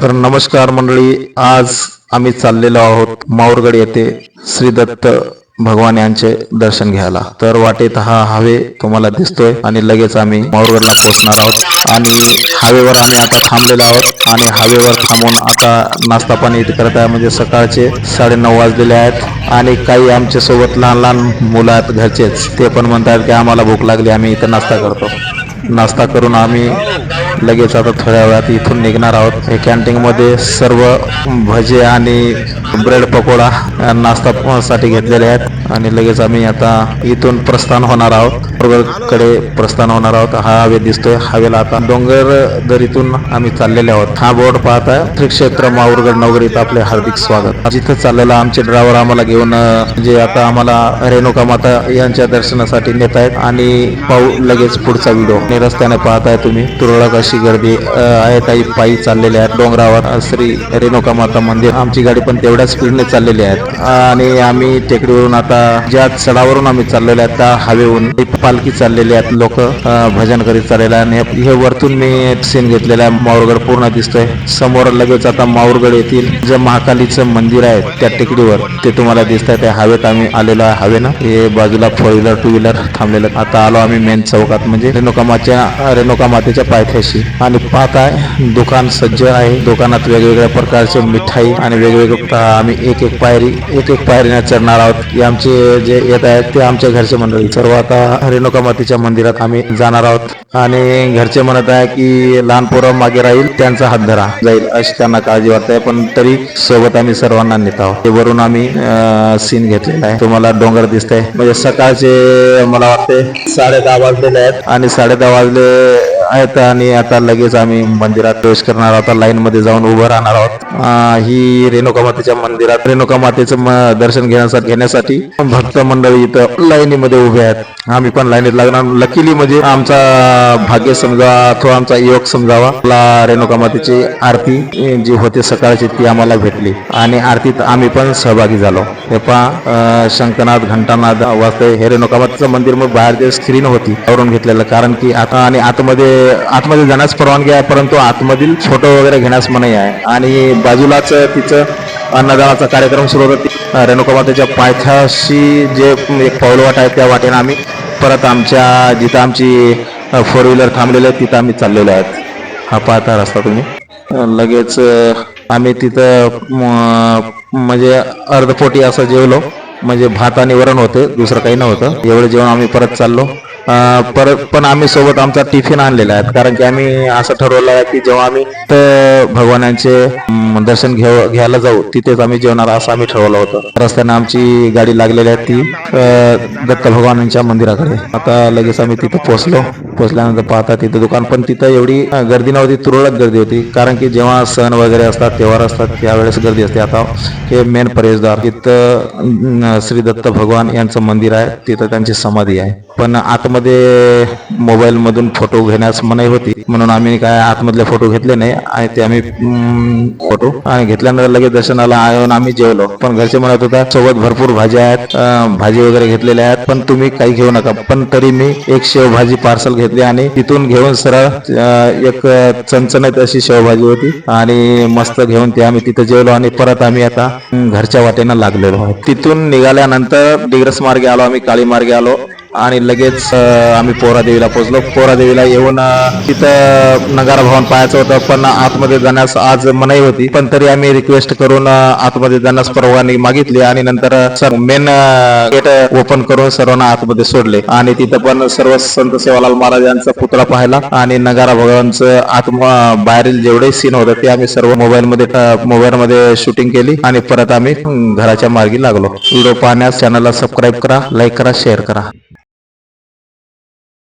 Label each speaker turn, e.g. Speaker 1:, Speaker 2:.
Speaker 1: तर नमस्कार मंडळी आज आम्ही चाललेलो आहोत माऊरगड येथे श्री दत्त भगवान यांचे दर्शन घ्यायला. तर वाटेत हा हवे तुम्हाला दिसतोय आणि लगेच आम्ही माऊरगडला पोहोचणार आहोत. आणि हवेवर आम्ही आता थांबलेलो आहोत. आणि हवेवर थांबून आता नाश्ता पाणी इथे करत आहे. म्हणजे सकाळचे साडेनऊ वाजलेले आहेत. आणि काही आमच्यासोबत लहान लहान मुलं आहेत घरचेच. ते पण म्हणतात की आम्हाला भूक लागली आम्ही इथं नाश्ता करतो. नाश्ता करून आम्ही लगेच आता थोड्या वेळात इथून निघणार आहोत. हे कॅन्टीनमध्ये सर्व भजे आणि ब्रेड पकोडा अ, नाश्ता साठी घेतलेले आहेत. आणि लगेच आम्ही आता इथून प्रस्थान होणार आहोत. कडे प्रस्थान होणार आहोत. हा हवे दिसतोय. हवेला आता डोंगर दरीतून आम्ही चाललेले आहोत. हा बोर्ड पाहता त्रिक्षेत्र माऊरगड नगरीत आपले हार्दिक स्वागत. जिथं चाललेला आमचे ड्रायव्हर आम्हाला घेऊन जे आता आम्हाला रेणुका माता यांच्या दर्शनासाठी नेत आहेत. आणि पाहू लगेच पुढचा व्हिडिओ. आणि रस्त्याने पाहताय तुम्ही. तुरळक अशी गर्दी आहे. काही पायी चाललेले आहेत. डोंगरावर श्री रेणुका माता मंदिर. आमची गाडी पण तेवढ्याच स्पीडने चाललेले आहेत. आणि आम्ही टेकडीवरून आता ज्या चढावरून आम्ही चाललेले आहेत त्या हवेहून पालखी चाललेली आहेत लोक भजन करीत चाललेले आहे आणि हे वरतून मी सीन घेतलेला आहे. माऊरगड पूर्ण दिसतोय. समोर लगेच आता माऊरगड येथील जे महाकालीचं मंदिर आहे त्या टेकडीवर ते तुम्हाला दिसत आहे त्या हवेत आम्ही आलेलो आहे हवेनं. हे बाजूला फोर व्हीलर टू व्हीलर थांबलेलं. आता आलो आम्ही मेन चौकात म्हणजे रेणुकामाच्या रेणुका मातेच्या पायथ्याशी. आणि पाहताय दुकान सज्ज आहे. दुकानात वेगवेगळ्या प्रकारचे मिठाई आणि वेगवेगळे आम्ही एक एक पायरी एक एक पायरीने चढणार आहोत. आमचे जे येत आहेत ते आमच्या घरचे मंडळी. सर्व आता रेणुका मातेच्या मंदिरात आम्ही जाणार आहोत. आणि घरचे म्हणत आहे की लहान पोरं मागे राहील त्यांचा हात धरा. जाईल अशी त्यांना काळजी वाटते पण तरी सोबत आम्ही सर्वांना नेत आहोत. ते वरून आम्ही सीन घेतलेला आहे. तुम्हाला डोंगर दिसतंय. म्हणजे सकाळचे मला वाटते साडे दहा वाजलेले आहेत. आणि साडे दहा वाजले आहेत आणि आता लगेच आम्ही मंदिरात प्रवेश करणार आहोत. लाईन मध्ये जाऊन उभं राहणार आहोत. ही रेणुका मातेच्या मंदिरात रेणुका मातेचं दर्शन घेण्यासाठी घेण्यासाठी भक्त मंडळी इथं लाईनीमध्ये उभे आहेत. आम्ही पण लाईनीत लागणार. लकीली म्हणजे आमचा भाग्य समजा अथवा आमचा योग समजावा. आपला रेणुका मातेची आरती जी होते सकाळची ती आम्हाला भेटली. आणि आरतीत आम्ही पण सहभागी झालो. हे पहा शंकनाथ घंटानाथ वाजते हे रेणुका मातेचं मंदिर मग बाहेर जे स्क्रीन होती. आवरून घेतलेलं. कारण की आता आणि आतमध्ये आतमध्ये जाण्यास परवानगी आहे परंतु आतमधील फोटो वगैरे घेण्यास मनाई आहे. आणि बाजूलाच तिचं अन्नदानाचा कार्यक्रम सुरू होता. रेणुका मातेच्या पायथ्याशी जे एक पाऊलवाट आहे त्या वाटेनं आम्ही परत आमच्या जिथं आमची फोर व्हीलर थांबलेली आहे तिथं आम्ही चाललेलो आहेत. हा पाहता रस्ता तुम्ही. लगेच आम्ही तिथं म्हणजे अर्धपोटी असं जेवलो. म्हणजे भात आणि वरण होते दुसरं काही नव्हतं. एवढं जेवण आम्ही परत चाललो. परत पण आम्ही सोबत आमचा टिफिन आणलेला आहे. कारण की आम्ही असं ठरवलं आहे की जेव्हा आम्ही तर भगवानांचे दर्शन घेऊ घ्यायला जाऊ तिथेच आम्ही जेवणार असं आम्ही ठरवलं होतं. रस्त्यानं आमची गाडी लागलेली आहे ती दत्त भगवानांच्या मंदिराकडे. आता लगेच आम्ही तिथं पोहोचलो. पोहोचल्यानंतर पाहता तिथं दुकान. पण तिथं एवढी गर्दी नव्हती तुरळक गर्दी होती. कारण की जेव्हा सण वगैरे असतात त्योहार असतात त्यावेळेस गर्दी असते. आता हे मेन प्रवेशद्वार. तिथं श्री दत्त भगवान यांचं मंदिर आहे. तिथं त्यांची समाधी आहे. पण आतमध्ये मोबाईलमधून फोटो घेण्यास मनाई होती. म्हणून आम्ही काय आतमधले फोटो घेतले नाही. आणि ते आम्ही फोटो आणि घेतल्यानंतर लगेच दर्शनाला येऊन आम्ही जेवलो. पण घरचे म्हणत होता सोबत भरपूर भाज्या आहेत. भाजी वगैरे घेतलेल्या आहेत. पण तुम्ही काही घेऊ नका. पण तरी मी एक शेवभाजी पार्सल घेतली आणि तिथून घेऊन सरळ एक चणचणत अशी शेवभाजी होती आणि मस्त घेऊन ते आम्ही तिथे जेवलो आणि परत आम्ही आता घरच्या वाटेनं लागलेलो आहोत. तिथून निघाल्यानंतर डिग्रस मार्गे आलो आम्ही काळी मार्गे आलो. आणि लगेच आम्ही पोरादेवीला पोहोचलो पोरादेवीला येऊन तिथं नगारा भवन पाहायचं होतं पण आतमध्ये जाण्यास आज मनाई होती. पण तरी आम्ही रिक्वेस्ट करून आतमध्ये जाण्यास परवानगी मागितली आणि नंतर सर मेन गेट ओपन करून सर्वांना आतमध्ये सोडले. आणि तिथं पण सर्व संत सेवालाल महाराज यांचा पुतळा पाहिला आणि नगारा भगवानचं आत बाहेरील जेवढे सीन होते ते आम्ही सर्व मोबाईल मध्ये मोबाईल मध्ये शूटिंग केली आणि परत आम्ही घराच्या मार्गी लागलो. व्हिडिओ पाहण्यास चॅनलला सबस्क्राईब करा लाईक करा शेअर करा.